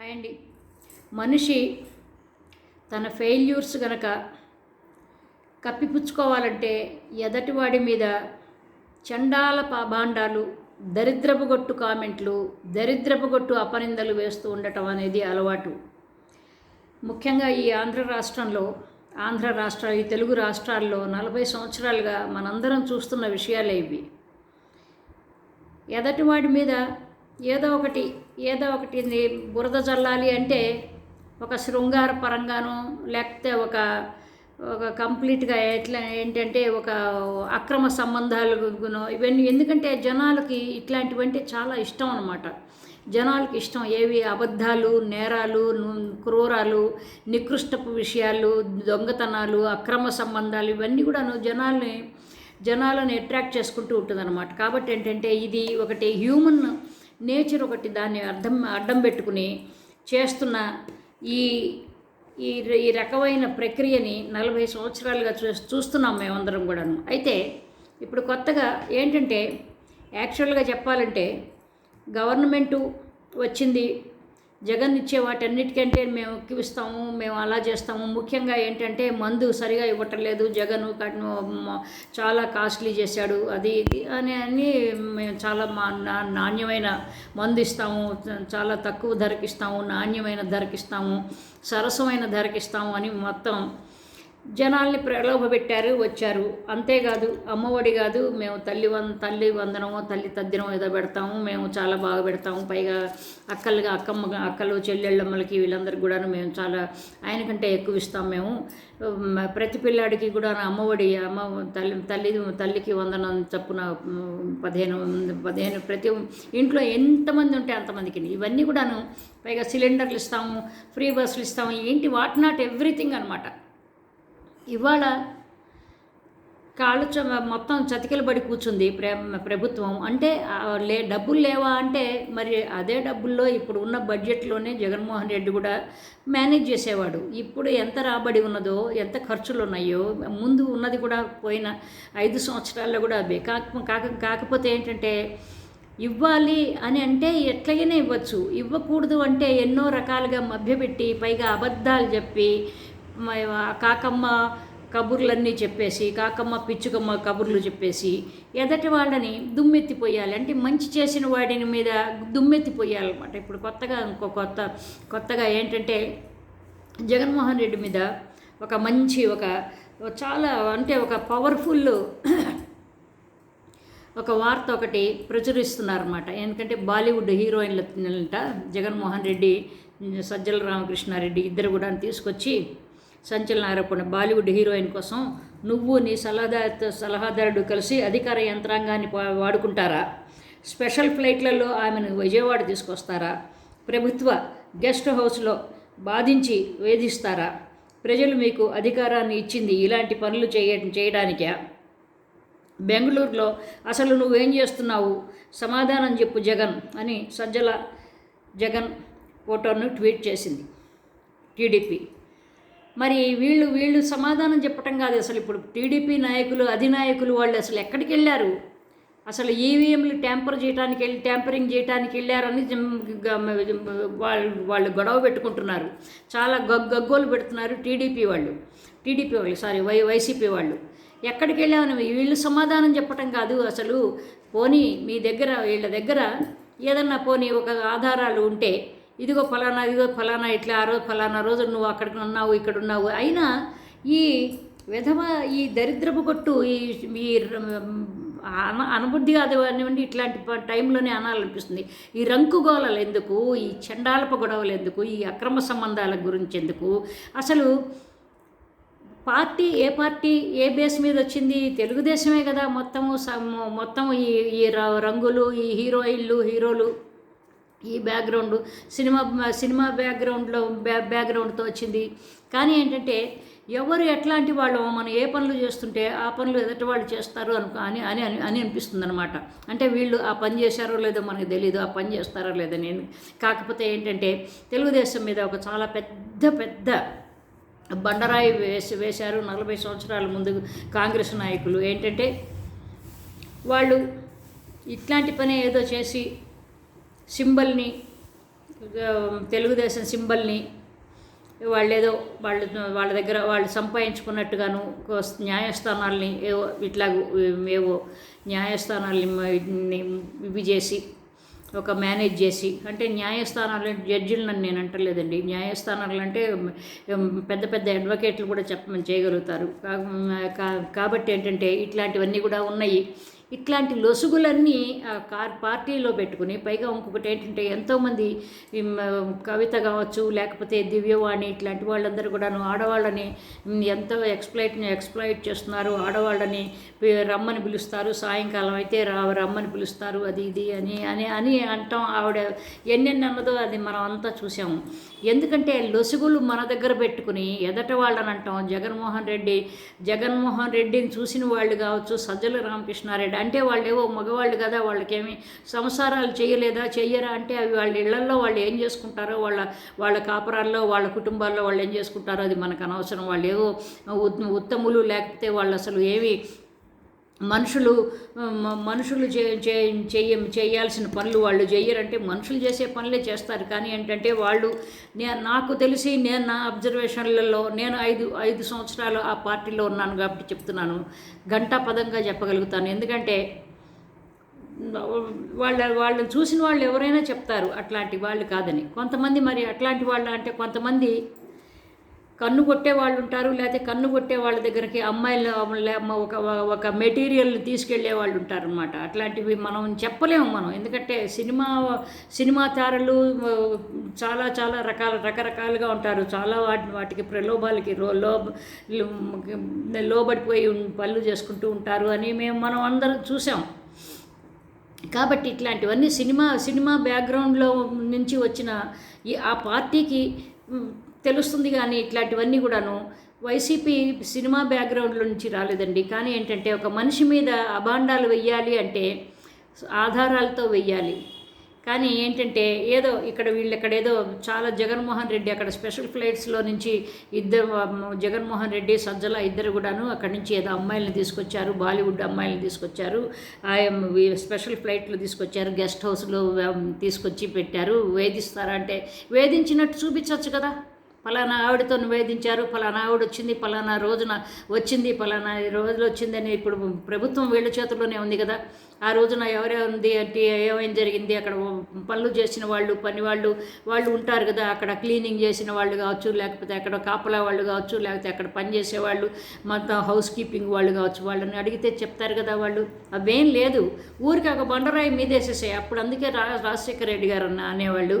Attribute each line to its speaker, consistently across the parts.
Speaker 1: Hi అండి. మనిషి తన ఫెయిల్యూర్స్ గనక కప్పిపుచ్చుకోవాలంటే ఎదటివాడి మీద చండాల పాభాండాలు దరిద్రపు గొట్టు కామెంట్లు దరిద్రపు గొట్టు అపనిందలు వేస్తూ ఉండటం అనేది అలవాటు. ముఖ్యంగా ఈ ఆంధ్ర రాష్ట్రంలో ఆంధ్ర రాష్ట్ర ఈ తెలుగు రాష్ట్రాల్లో నలభై సంవత్సరాలుగా మనందరం చూస్తున్న విషయాలే ఇవి. ఎదటివాడి మీద ఏదో ఒకటి ఏదో ఒకటి బురద చల్లాలి అంటే ఒక శృంగార పరంగానో లేకపోతే ఒక ఒక కంప్లీట్గా ఎట్లా ఏంటంటే ఒక అక్రమ సంబంధాలు ఇవన్నీ ఎందుకంటే జనాలకి ఇట్లాంటివంటే చాలా ఇష్టం అనమాట జనాలకి ఇష్టం ఏవి? అబద్ధాలు నేరాలు క్రూరాలు నికృష్టపు విషయాలు దొంగతనాలు అక్రమ సంబంధాలు ఇవన్నీ కూడాను జనాల్ని జనాలను అట్రాక్ట్ చేసుకుంటూ ఉంటుందన్నమాట. కాబట్టి ఏంటంటే ఇది ఒకటి హ్యూమన్ నేచర్ ఒకటి దాన్ని అర్థం అడ్డం పెట్టుకుని చేస్తున్న ఈ ఈ ఈ రకమైన ప్రక్రియని నలభై సంవత్సరాలుగా చూ చూస్తున్నాం మేమందరం కూడాను. అయితే ఇప్పుడు కొత్తగా ఏంటంటే యాక్చువల్గా చెప్పాలంటే గవర్నమెంటు వచ్చింది జగన్ ఇచ్చే వాటన్నిటికంటే మేము ఎక్కిస్తాము మేము అలా చేస్తాము. ముఖ్యంగా ఏంటంటే మందు సరిగా ఇవ్వటం లేదు జగన్ చాలా కాస్ట్లీ చేశాడు. అది ఇది అని అని మేము చాలా మా నా- నాణ్యమైన మందు ఇస్తాము. చాలా తక్కువ ధరకిస్తాము నాణ్యమైన ధరకిస్తాము సరసమైన ధరకిస్తాము అని మొత్తం జనాల్ని ప్రలోభపెట్టారు వచ్చారు. అంతేకాదు అమ్మఒడి కాదు మేము తల్లి వం తల్లి వందనమో తల్లి తద్దినమో ఏదో పెడతాము మేము చాలా బాగా పెడతాము. పైగా అక్కలుగా అక్కమ్మ అక్కలు చెల్లెళ్ళమ్మలకి వీళ్ళందరికీ కూడా మేము చాలా ఆయనకంటే ఎక్కువ ఇస్తాం మేము. ప్రతి పిల్లాడికి కూడా అమ్మఒడి అమ్మ తల్లి తల్లి తల్లికి వందనం చప్పున పదిహేను పదిహేను ప్రతి ఇంట్లో ఎంతమంది ఉంటే అంతమందికి. ఇవన్నీ కూడాను పైగా సిలిండర్లు ఇస్తాము ఫ్రీ బస్సులు ఇస్తాము ఏంటి వాట్ నాట్ ఎవ్రీథింగ్ అనమాట ఇవాళ కాళ్ళు మొత్తం చతికిల పడి కూర్చుంది ప్ర ప్రభుత్వం. అంటే లే డబ్బులు లేవా అంటే మరి అదే డబ్బుల్లో ఇప్పుడు ఉన్న బడ్జెట్లోనే జగన్మోహన్ రెడ్డి కూడా మేనేజ్ చేసేవాడు. ఇప్పుడు ఎంత రాబడి ఉన్నదో ఎంత ఖర్చులు ఉన్నాయో ముందు ఉన్నది కూడా పోయిన ఐదు సంవత్సరాల్లో కూడా అవే కాక కాక కాకపోతే ఏంటంటే ఇవ్వాలి అని అంటే ఎట్లాగైనా ఇవ్వచ్చు. ఇవ్వకూడదు అంటే ఎన్నో రకాలుగా మభ్యపెట్టి పైగా అబద్ధాలు చెప్పి కాకమ్మ కబుర్లన్నీ చెప్పేసి కాకమ్మ పిచ్చుకమ్మ కబుర్లు చెప్పేసి ఎదటి వాళ్ళని దుమ్మెత్తిపోయాలి. అంటే మంచి చేసిన వాడిని మీద దుమ్మెత్తిపోయాలన్నమాట. ఇప్పుడు కొత్తగా ఇంకో కొత్త కొత్తగా ఏంటంటే జగన్మోహన్ రెడ్డి మీద ఒక మంచి ఒక చాలా అంటే ఒక పవర్ఫుల్ ఒక వార్త ఒకటి ప్రచురిస్తున్నారన్నమాట. ఎందుకంటే బాలీవుడ్ హీరోయిన్లంట జగన్మోహన్ రెడ్డి సజ్జల రామకృష్ణారెడ్డి ఇద్దరు కూడా తీసుకొచ్చి సంచలన ఆరోపణ. బాలీవుడ్ హీరోయిన్ కోసం నువ్వు నీ సలహాదారు సలహాదారుడు కలిసి అధికార యంత్రాంగాన్ని వాడుకుంటారా? స్పెషల్ ఫ్లైట్లలో ఆమెను విజయవాడ తీసుకొస్తారా? ప్రభుత్వ గెస్ట్ హౌస్లో బాధించి వేధిస్తారా? ప్రజలు మీకు అధికారాన్ని ఇచ్చింది ఇలాంటి పనులు చేయ చేయడానికే? బెంగళూరులో అసలు నువ్వేం చేస్తున్నావు? సమాధానం చెప్పు జగన్ అని సజ్జల జగన్ ఫోటోను ట్వీట్ చేసింది టీడీపీ. మరి వీళ్ళు వీళ్ళు సమాధానం చెప్పటం కాదు అసలు ఇప్పుడు టీడీపీ నాయకులు అధినాయకులు వాళ్ళు అసలు ఎక్కడికి వెళ్ళారు? అసలు ఈవీఎంలు ట్యాంపర్ చేయడానికి వెళ్ళి ట్యాంపరింగ్ చేయడానికి వెళ్ళారని వాళ్ళు వాళ్ళు గొడవ పెట్టుకుంటున్నారు. చాలా గగ్ గగ్గోలు పెడుతున్నారు టీడీపీ వాళ్ళు. టీడీపీ వాళ్ళు సారీ వై వైసీపీ వాళ్ళు. ఎక్కడికి వెళ్ళామని వీళ్ళు సమాధానం చెప్పటం కాదు అసలు. పోనీ మీ దగ్గర వీళ్ళ దగ్గర ఏదన్నా పోనీ ఒక ఆధారాలు ఉంటే ఇదిగో ఫలానా ఇదిగో ఫలానా ఇట్లా ఆ రోజు ఫలానా రోజు నువ్వు అక్కడికి ఉన్నావు ఇక్కడ ఉన్నావు. అయినా ఈ విధవ ఈ దరిద్రపు కొట్టు ఈ ఈ అన అనబుద్ధి కాదు ఇట్లాంటి టైంలోనే అనాలనిపిస్తుంది. ఈ రంకుగోళలు ఎందుకు? ఈ చండాలప గొడవలు ఎందుకు? ఈ అక్రమ సంబంధాల గురించి ఎందుకు? అసలు పార్టీ ఏ పార్టీ ఏ బేస్ మీద వచ్చింది? తెలుగుదేశమే కదా మొత్తము మొత్తం ఈ ఈ రంగులు ఈ హీరోయిన్లు హీరోలు. ఈ బ్యాక్గ్రౌండ్ సినిమా సినిమా బ్యాక్గ్రౌండ్లో బ్యా బ్యాక్గ్రౌండ్తో వచ్చింది. కానీ ఏంటంటే ఎవరు ఎట్లాంటి వాళ్ళు మనం ఏ పనులు చేస్తుంటే ఆ పనులు ఎదుటి వాళ్ళు చేస్తారు అనుకో అని అని అని అని అనిపిస్తుంది అనమాట అంటే వీళ్ళు ఆ పని చేశారో లేదో మనకు తెలియదు ఆ పని చేస్తారో లేదో నేను. కాకపోతే ఏంటంటే తెలుగుదేశం మీద ఒక చాలా పెద్ద పెద్ద బండరాయి వేసి వేశారు నలభై సంవత్సరాల ముందు కాంగ్రెస్ నాయకులు. ఏంటంటే వాళ్ళు ఇట్లాంటి పని ఏదో చేసి సింబల్ని తెలుగుదేశం సింబల్ని వాళ్ళేదో వాళ్ళు వాళ్ళ దగ్గర వాళ్ళు సంపాదించుకున్నట్టుగాను న్యాయస్థానాల్ని ఏవో ఇట్లా ఏవో న్యాయస్థానాల్ని ఇవి చేసి ఒక మేనేజ్ చేసి అంటే న్యాయస్థానాలు జడ్జిలను నేను అంటలేదండి. న్యాయస్థానాలు అంటే పెద్ద పెద్ద అడ్వకేట్లు కూడా చెప్పమని చేయగలుగుతారు. కా- కాబట్టి ఏంటంటే ఇట్లాంటివన్నీ కూడా ఉన్నాయి. ఇట్లాంటి లొసుగులన్నీ ఆ కార్ పార్టీలో పెట్టుకుని పైగా ఇంకొకటి ఏంటంటే ఎంతోమంది కవిత కావచ్చు లేకపోతే దివ్యవాణి ఇట్లాంటి వాళ్ళందరూ కూడాను ఆడవాళ్ళని ఎంతో ఎక్స్ప్లైట్ ఎక్స్ప్లైట్ చేస్తున్నారు. ఆడవాళ్ళని రమ్మని పిలుస్తారు. సాయంకాలం అయితే రా రమ్మని పిలుస్తారు. అది ఇది అని అని అని అంటాం. ఆవిడ ఎన్నెన్ని అన్నదో అది మనం అంతా చూసాము. ఎందుకంటే లొసుగులు మన దగ్గర పెట్టుకుని ఎదట వాళ్ళని అంటాం. జగన్మోహన్ రెడ్డి జగన్మోహన్ రెడ్డిని చూసిన వాళ్ళు కావచ్చు సజ్జల రామకృష్ణారెడ్డి అంటే వాళ్ళు ఏవో మగవాళ్ళు కదా వాళ్ళకేమి సంసారాలు చేయలేదా చెయ్యరా అంటే అవి వాళ్ళ ఇళ్ళల్లో వాళ్ళు ఏం చేసుకుంటారో వాళ్ళ వాళ్ళ కాపురాల్లో వాళ్ళ కుటుంబాల్లో వాళ్ళు ఏం చేసుకుంటారో అది మనకు అనవసరం. వాళ్ళు ఏవో ఉత్తములు లేకపోతే వాళ్ళు అసలు ఏమి మనుషులు మనుషులు చే చేయాల్సిన పనులు వాళ్ళు చేయరంటే మనుషులు చేసే పనులే చేస్తారు. కానీ ఏంటంటే వాళ్ళు నేను నాకు తెలిసి నేను నా అబ్జర్వేషన్లలో నేను ఐదు ఐదు సంవత్సరాలు ఆ పార్టీలో ఉన్నాను కాబట్టి చెప్తున్నాను. గంటా పదంగా చెప్పగలుగుతాను. ఎందుకంటే వాళ్ళ వాళ్ళని చూసిన వాళ్ళు ఎవరైనా చెప్తారు అట్లాంటి వాళ్ళు కాదని. కొంతమంది మరి అట్లాంటి వాళ్ళు అంటే కొంతమంది కన్ను కొట్టే వాళ్ళు ఉంటారు లేకపోతే కన్ను కొట్టే వాళ్ళ దగ్గరికి అమ్మాయిలు ఒక ఒక మెటీరియల్ తీసుకెళ్ళే వాళ్ళు ఉంటారు అనమాట అట్లాంటివి మనం చెప్పలేము మనం. ఎందుకంటే సినిమా సినిమా తారలు చాలా చాలా రకాల రకరకాలుగా ఉంటారు. చాలా వాటి వాటికి ప్రలోభాలకి లో లోబడిపోయి పళ్ళు చేసుకుంటూ ఉంటారు అని మేము మనం అందరం చూసాం. కాబట్టి ఇట్లాంటివన్నీ సినిమా సినిమా బ్యాక్గ్రౌండ్లో నుంచి వచ్చిన ఈ ఆ పార్టీకి తెలుస్తుంది కానీ ఇట్లాంటివన్నీ కూడాను వైసీపీ సినిమా బ్యాక్గ్రౌండ్లో నుంచి రాలేదండి. కానీ ఏంటంటే ఒక మనిషి మీద అభాండాలు వెయ్యాలి అంటే ఆధారాలతో వెయ్యాలి. కానీ ఏంటంటే ఏదో ఇక్కడ వీళ్ళు ఇక్కడ ఏదో చాలా జగన్మోహన్ రెడ్డి అక్కడ స్పెషల్ ఫ్లైట్స్లో నుంచి ఇద్దరు జగన్మోహన్ రెడ్డి సజ్జల ఇద్దరు కూడాను అక్కడి నుంచి ఏదో అమ్మాయిలను తీసుకొచ్చారు బాలీవుడ్ అమ్మాయిలను తీసుకొచ్చారు ఆ స్పెషల్ ఫ్లైట్లు తీసుకొచ్చారు గెస్ట్ హౌస్లో తీసుకొచ్చి పెట్టారు. వేధిస్తారా అంటే వేధించినట్టు చూపించవచ్చు కదా. ఫలానా ఆవిడతో నివేదించారు ఫలానా ఆవిడ వచ్చింది ఫలానా రోజున వచ్చింది ఫలానా రోజులు వచ్చిందని ఇప్పుడు ప్రభుత్వం వీళ్ళ చేతుల్లోనే ఉంది కదా. ఆ రోజున ఎవరే ఉంది అంటే ఏమైంది జరిగింది అక్కడ పనులు చేసిన వాళ్ళు పని వాళ్ళు వాళ్ళు ఉంటారు కదా అక్కడ క్లీనింగ్ చేసిన వాళ్ళు కావచ్చు లేకపోతే అక్కడ కాపలా వాళ్ళు కావచ్చు లేకపోతే అక్కడ పని చేసే వాళ్ళు మొత్తం హౌస్ కీపింగ్ వాళ్ళు కావచ్చు వాళ్ళని అడిగితే చెప్తారు కదా వాళ్ళు. అవేం లేదు. ఊరికి ఒక బండరాయి మీదేసేసాయి. అప్పుడు అందుకే రా రాజశేఖర రెడ్డి గారు అన్న అనేవాళ్ళు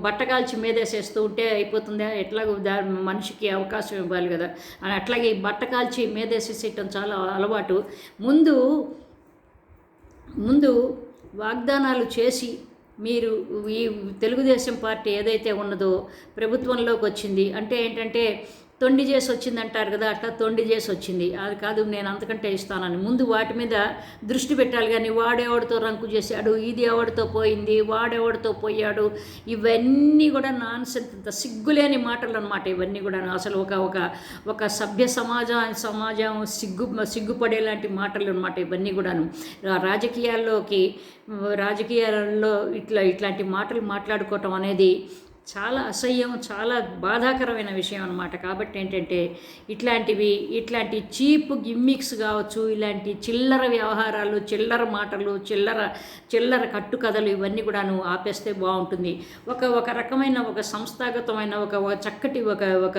Speaker 1: బట్ట బట్టగాల్చి మీదేసేస్తూ ఉంటే అయిపోతుంది ఎట్లాగో దా మనిషికి అవకాశం ఇవ్వాలి కదా. అని అట్లాగే ఈ బట్ట కాల్చి మీదేసేసేయటం చాలా అలవాటు. ముందు ముందు వాగ్దానాలు చేసి మీరు ఈ తెలుగుదేశం పార్టీ ఏదైతే ఉన్నదో ప్రభుత్వంలోకి వచ్చింది. అంటే ఏంటంటే తొండి చేసి వచ్చింది అంటారు కదా అట్లా తొండి చేసి వచ్చింది. అది కాదు నేను అంతకంటే ఇస్తానని. ముందు వాటి మీద దృష్టి పెట్టాలి కానీ వాడెవడితో రంకు చేశాడు ఇది ఎవడితో పోయింది వాడెవడితో పోయాడు ఇవన్నీ కూడా నాన్ సిగ్గులేని మాటలు అనమాట ఇవన్నీ కూడా అసలు ఒక ఒక ఒక సభ్య సమాజం సమాజం సిగ్గు సిగ్గుపడేలాంటి మాటలు అనమాట ఇవన్నీ కూడాను. రాజకీయాల్లోకి రాజకీయాల్లో ఇట్లా ఇట్లాంటి మాటలు మాట్లాడుకోవటం అనేది చాలా అసహ్యం చాలా బాధాకరమైన విషయం అనమాట కాబట్టి ఏంటంటే ఇట్లాంటివి ఇట్లాంటి చీప్ గిమ్మిక్స్ కావచ్చు ఇలాంటి చిల్లర వ్యవహారాలు చిల్లర మాటలు చిల్లర చిల్లర కట్టుకథలు ఇవన్నీ కూడాను ఆపేస్తే బాగుంటుంది. ఒక ఒక రకమైన ఒక సంస్థాగతమైన ఒక చక్కటి ఒక ఒక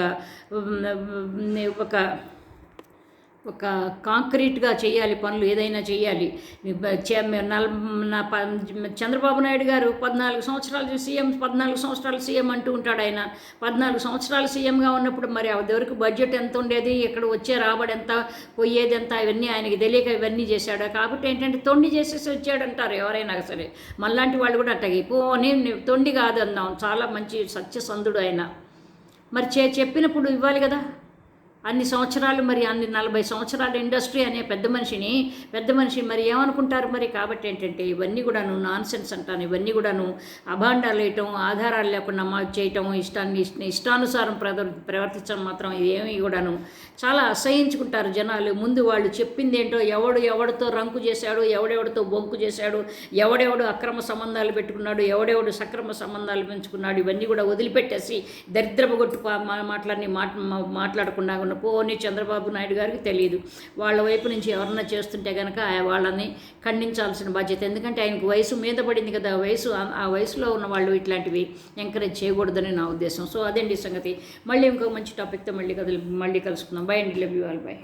Speaker 1: ఒక ఒక కాంక్రీట్గా చేయాలి పనులు ఏదైనా చేయాలి. చే- నల్ నా చంద్రబాబు నాయుడు గారు పద్నాలుగు సంవత్సరాలు సీఎం పద్నాలుగు సంవత్సరాలు సీఎం అంటూ ఉంటాడు ఆయన. పద్నాలుగు సంవత్సరాలు సీఎంగా ఉన్నప్పుడు మరి ఎవరికి బడ్జెట్ ఎంత ఉండేది ఇక్కడ వచ్చే రాబడి ఎంత పోయేది ఎంత ఇవన్నీ ఆయనకి తెలియక ఇవన్నీ చేశాడు. కాబట్టి ఏంటంటే తొండి చేసేసి వచ్చాడు అంటారు ఎవరైనా సరే. మళ్ళాంటి వాళ్ళు కూడా అట్టగి. పోనీ తొండి కాదు అందాం చాలా మంచి సత్యసంధుడు ఆయన. మరి చే చెప్పినప్పుడు ఇవ్వాలి కదా. అన్ని సంవత్సరాలు మరి అన్ని నలభై సంవత్సరాల ఇండస్ట్రీ అనే పెద్ద మనిషిని పెద్ద మనిషి మరి ఏమనుకుంటారు మరి? కాబట్టి ఏంటంటే ఇవన్నీ కూడాను నాన్ సెన్స్ అంటాను. ఇవన్నీ కూడాను అభాండాలు వేయటం ఆధారాలు లేకుండా మా చేయటం ఇష్టాన్ని ఇష్ట- ఇష్టానుసారం ప్రవర్ ప్రవర్తించడం మాత్రం ఇదేమీ కూడాను చాలా అసహించుకుంటారు జనాలు. ముందు వాళ్ళు చెప్పింది ఏంటో ఎవడు ఎవడితో రంకు చేశాడు ఎవడెవడితో బొంకు చేశాడు ఎవడెవడు అక్రమ సంబంధాలు పెట్టుకున్నాడు ఎవడెవడు సక్రమ సంబంధాలు పెంచుకున్నాడు ఇవన్నీ కూడా వదిలిపెట్టేసి దరిద్రపు కొట్టు మా- మాటలన్నీ మాట్లాడకుండా ఉన్న పోనీ చంద్రబాబు నాయుడు గారికి తెలియదు వాళ్ళ వైపు నుంచి ఎవరన్నా చేస్తుంటే కనుక వాళ్ళని ఖండించాల్సిన బాధ్యత. ఎందుకంటే ఆయనకు వయసు మీద పడింది కదా వయసు ఆ- వయసులో ఉన్న వాళ్ళు ఇట్లాంటివి ఎంకరేజ్ చేయకూడదని నా ఉద్దేశం. సో అదండి సంగతి. మళ్ళీ ఇంకో మంచి టాపిక్తో మళ్ళీ కదిలి మళ్ళీ కలుసుకుందాం. బై అండి. Love you all by